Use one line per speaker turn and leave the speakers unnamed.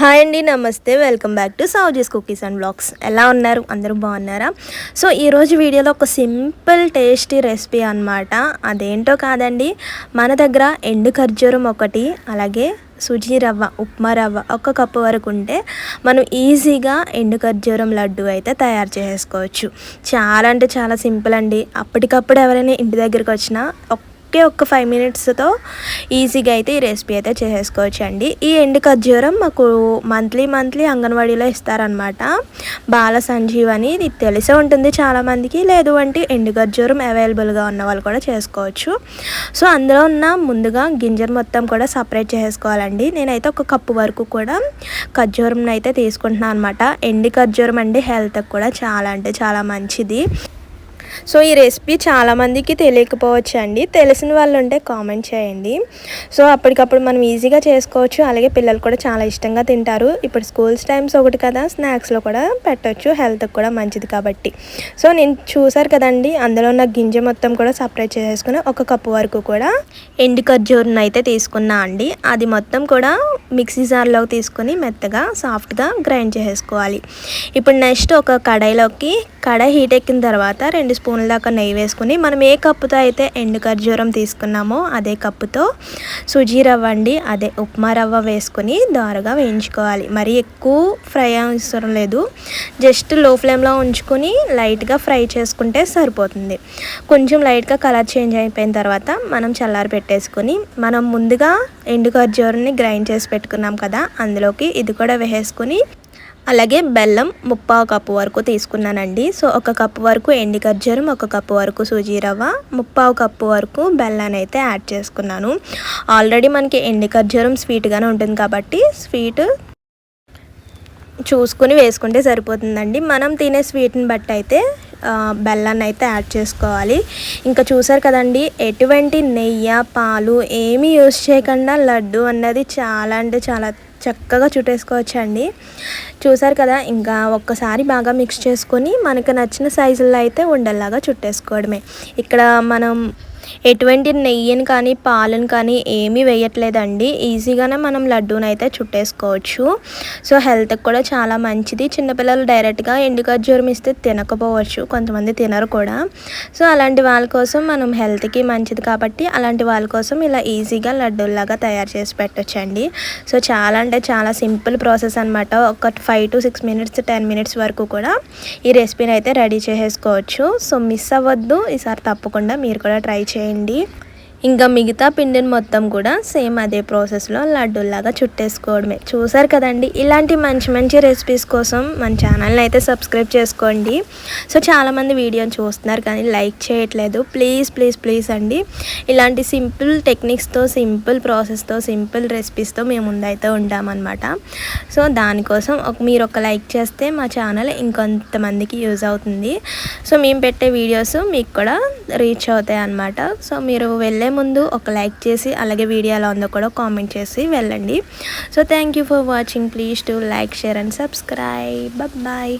Hi అండి నమస్తే. Welcome back to Sowji's cookies and blogs. ఎలా ఉన్నారు? అందరూ బాగున్నారా? సో ఈరోజు వీడియోలో ఒక సింపుల్ టేస్టీ రెసిపీ అనమాట అదేంటో కాదండి. మన దగ్గర ఎండు ఖర్జూరం ఒకటి అలాగే సుజీ రవ్వ ఉప్మా రవ్వ ఒక కప్పు వరకు ఉంటే మనం ఈజీగా ఎండు ఖర్జూరం లడ్డు అయితే తయారు చేసుకోవచ్చు. చాలా అంటే చాలా సింపుల్ అండి. అప్పటికప్పుడు ఎవరైనా ఇంటి దగ్గరికి వచ్చినా ఒకే ఒక్క ఫైవ్ మినిట్స్తో ఈజీగా అయితే ఈ రెసిపీ అయితే చేసేసుకోవచ్చు అండి ఈ ఎండు ఖర్జూరం మాకు మంత్లీ మంత్లీ అంగన్వాడీలో ఇస్తారనమాట బాల సంజీవని ఇది తెలిసే ఉంటుంది చాలామందికి. లేదు అంటే ఎండు ఖర్జూరం అవైలబుల్గా ఉన్న వాళ్ళు కూడా చేసుకోవచ్చు. సో అందులో ఉన్న ముందుగా గింజర్ మొత్తం కూడా సపరేట్ చేసుకోవాలండి నేనైతే ఒక కప్పు వరకు కూడా ఖర్జూరం అయితే తీసుకుంటున్నాను అనమాట ఎండి ఖర్జూరం అండి హెల్త్కి కూడా చాలా అంటే చాలా మంచిది. సో ఈ రెసిపీ చాలామందికి తెలియకపోవచ్చు అండి తెలిసిన వాళ్ళు ఉంటే కామెంట్ చేయండి. సో అప్పటికప్పుడు మనం ఈజీగా చేసుకోవచ్చు. అలాగే పిల్లలు కూడా చాలా ఇష్టంగా తింటారు. ఇప్పుడు స్కూల్స్ టైమ్స్ ఒకటి కదా స్నాక్స్లో కూడా పెట్టవచ్చు హెల్త్కి కూడా మంచిది కాబట్టి. సో నేను చూసారు కదండి అందులో ఉన్న గింజ మొత్తం కూడా సపరేట్ చేసుకుని ఒక కప్పు వరకు కూడా ఎండు ఖర్జూరం అయితే తీసుకున్నా అండి. అది మొత్తం కూడా మిక్సీ జార్లోకి తీసుకుని మెత్తగా సాఫ్ట్గా గ్రైండ్ చేసుకోవాలి ఇప్పుడు నెక్స్ట్ ఒక కడాయిలోకి కడాయి హీట్ ఎక్కిన తర్వాత రెండు స్పూన్ల దాకా నెయ్యి వేసుకుని మనం ఏ కప్పుతో అయితే ఎండు ఖర్జూరం తీసుకున్నామో అదే కప్పుతో సుజీ రవ్వ అండి అదే ఉప్మా రవ్వ వేసుకుని దారుగా వేయించుకోవాలి. మరి ఎక్కువ ఫ్రై అవసరం లేదు. జస్ట్లో ఫ్లేమ్లో ఉంచుకొని లైట్గా ఫ్రై చేసుకుంటే సరిపోతుంది. కొంచెం లైట్గా కలర్ చేంజ్ అయిపోయిన తర్వాత మనం చల్లారి పెట్టేసుకొని మనం ముందుగా ఎండు ఖర్జూరాన్ని గ్రైండ్ చేసి పెట్టుకున్నాం కదా అందులోకి ఇది కూడా వేసుకుని అలాగే బెల్లం ముప్పావు కప్పు వరకు తీసుకున్నానండి. సో ఒక కప్పు వరకు ఎండి ఖర్జూరం ఒక కప్పు వరకు సూజీ రవ్వ ముప్పావు కప్పు వరకు బెల్లాన్ని అయితే యాడ్ చేసుకున్నాను. ఆల్రెడీ మనకి ఎండి ఖర్జూరం స్వీట్గానే ఉంటుంది కాబట్టి స్వీట్ చూసుకుని వేసుకుంటే సరిపోతుందండి. మనం తినే స్వీట్ని బట్టి అయితే బెల్లాన్ని అయితే యాడ్ చేసుకోవాలి. ఇంకా చూసారు కదండి ఎటువంటి నెయ్యి పాలు ఏమీ యూజ్ చేయకుండా లడ్డు అన్నది చాలా అంటే చాలా చక్కగా చుట్టేసుకోవచ్చండి. చూసారు కదా ఇంకా ఒక్కసారి బాగా మిక్స్ చేసుకొని మనకు నచ్చిన సైజుల్లో అయితే ఉండేలాగా చుట్టేసుకోవడమే. ఇక్కడ మనం ఎటువంటి నెయ్యిని కానీ పాలను కానీ ఏమీ వేయట్లేదండి. ఈజీగానే మనం లడ్డూని అయితే చుట్టేసుకోవచ్చు. సో హెల్త్కి కూడా చాలా మంచిది. చిన్నపిల్లలు డైరెక్ట్గా ఎండు ఖర్జూరం ఇస్తే తినకపోవచ్చు. కొంతమంది తినరు కూడా. సో అలాంటి వాళ్ళ కోసం మనం హెల్త్కి మంచిది కాబట్టి అలాంటి వాళ్ళ కోసం ఇలా ఈజీగా లడ్డూల్లాగా తయారు చేసి పెట్టచ్చండి. సో చాలా అంటే చాలా సింపుల్ ప్రాసెస్ అనమాట ఒక five to six minutes ten minutes వరకు కూడా ఈ రెసిపీని అయితే రెడీ చేసేసుకోవచ్చు. సో మిస్ అవ్వద్దు. ఈసారి తప్పకుండా మీరు కూడా ట్రై చేయండి. చేయండి. ఇంకా మిగతా పిండిని మొత్తం కూడా సేమ్ అదే ప్రాసెస్లో లడ్డూలాగా చుట్టేసుకోవడమే. చూసారు కదండి? ఇలాంటి మంచి మంచి రెసిపీస్ కోసం మన ఛానల్ని అయితే సబ్స్క్రైబ్ చేసుకోండి. సో చాలామంది వీడియోని చూస్తున్నారు కానీ లైక్ చేయట్లేదు. ప్లీజ్ ప్లీజ్ ప్లీజ్ అండి. ఇలాంటి సింపుల్ టెక్నిక్స్తో సింపుల్ ప్రాసెస్తో సింపుల్ రెసిపీస్తో మేము ముందైతే ఉంటామన్నమాట. సో దానికోసం ఒక మీరు ఒక లైక్ చేస్తే మా ఛానల్ ఇంకొంతమందికి యూజ్ అవుతుంది. సో మేము పెట్టే వీడియోస్ మీకు కూడా రీచ్ అవుతాయి అన్నమాట సో మీరు వెళ్ళే ముందు ఒక లైక్ చేసి అలాగే వీడియో ఎలా ఉందో కూడా కామెంట్ చేసి వెళ్ళండి. So thank you for watching please to like share and subscribe bye